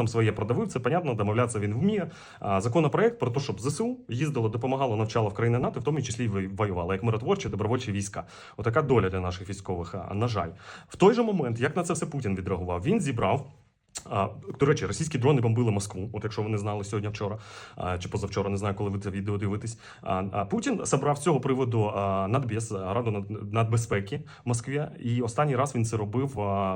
там своє продавив. Це понятно, домовлятися він вміє. Законопроект про те, щоб ЗСУ їздило, допомагало, навчало в країни НАТО, в тому числі й воювало, як миротворчі, добровольчі війська. Отака доля для наших військових. На жаль, в той же момент, як на це все Путін відреагував, він зібрав. До речі, російські дрони бомбили Москву. От якщо ви не знали сьогодні, вчора чи позавчора, не знаю, коли ви це відео дивитесь. Путін собрав з цього приводу а, надбез, раду над- нацбезпеки в Москві. І останній раз він це робив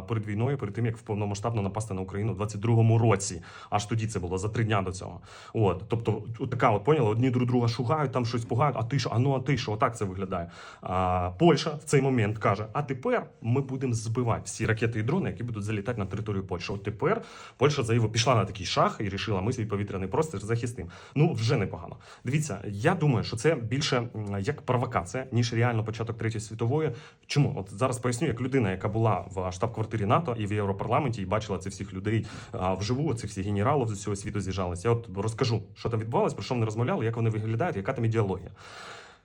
перед війною, перед тим як повномасштабно напасти на Україну у 22-му році. Аж тоді це було за три дня до цього. От, тобто, от така от поняли, одні друг друга шугають, там щось пугають. А ти що? А ну а ти що? Отак це виглядає. А, Польща в цей момент каже: а тепер ми будемо збивати всі ракети і дрони, які будуть залітати на територію Польщі. От тепер Польща заявила, пішла на такий шаг і рішила, ми свій повітряний простір захистимо. Ну вже непогано. Дивіться, я думаю, що це більше як провокація, ніж реально початок третьої світової. Чому? От зараз поясню, як людина, яка була в штаб-квартирі НАТО і в Європарламенті, і бачила цих всіх людей вживу, цих всіх генералів з усього світу з'їжджалися. Я от розкажу, що там відбувалось, про що вони розмовляли, як вони виглядають, яка там ідеологія.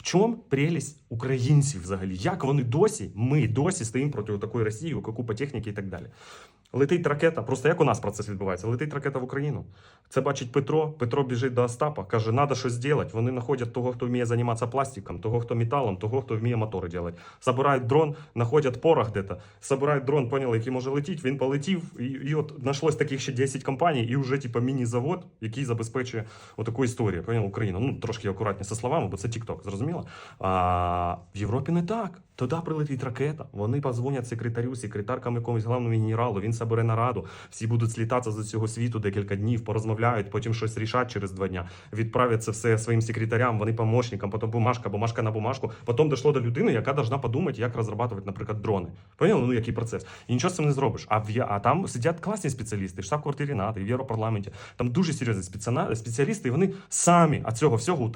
в чому прелість українців взагалі? Як вони досі, ми досі стоїмо проти такої Росії, купа техніки і так далі. Летить ракета, просто як у нас процес відбувається? Летить ракета в Україну. Це бачить Петро. Петро біжить до Остапа, каже, треба щось зробити. Вони знаходять того, хто вміє займатися пластиком, того, хто металом, того, хто вміє мотори робити. Забирають дрон, знаходять порох де-то, забирають дрон, поняли, який може летіти, він полетів, і, і от знайшлось таких ще 10 компаній, і вже типу, міні-завод, який забезпечує отаку історію. Поняли, Україну. Ну, трошки акуратні зі словами, бо це TikTok, зрозуміло? А в Європі не так. Туди прилетить ракета. Вони позвонять секретарю, секретаркам якомусь главному генералу. Він собере нараду. Всі будуть слітатися з усього світу декілька днів, порозмовляють, потім щось рішать через два дня. Відправлять це все своїм секретарям, вони помощникам, потім бумажка, бумажка на бумажку. Потім дійшло до людини, яка должна подумати, як розробляти, наприклад, дрони. Поняли? Ну який процес? І нічого з цим не зробиш. А в а там сидять класні спеціалісти, в штаб-квартирі НАТО, в Європарламенті. Там дуже серйозні спеціалісти, і вони самі від цього всього утопають.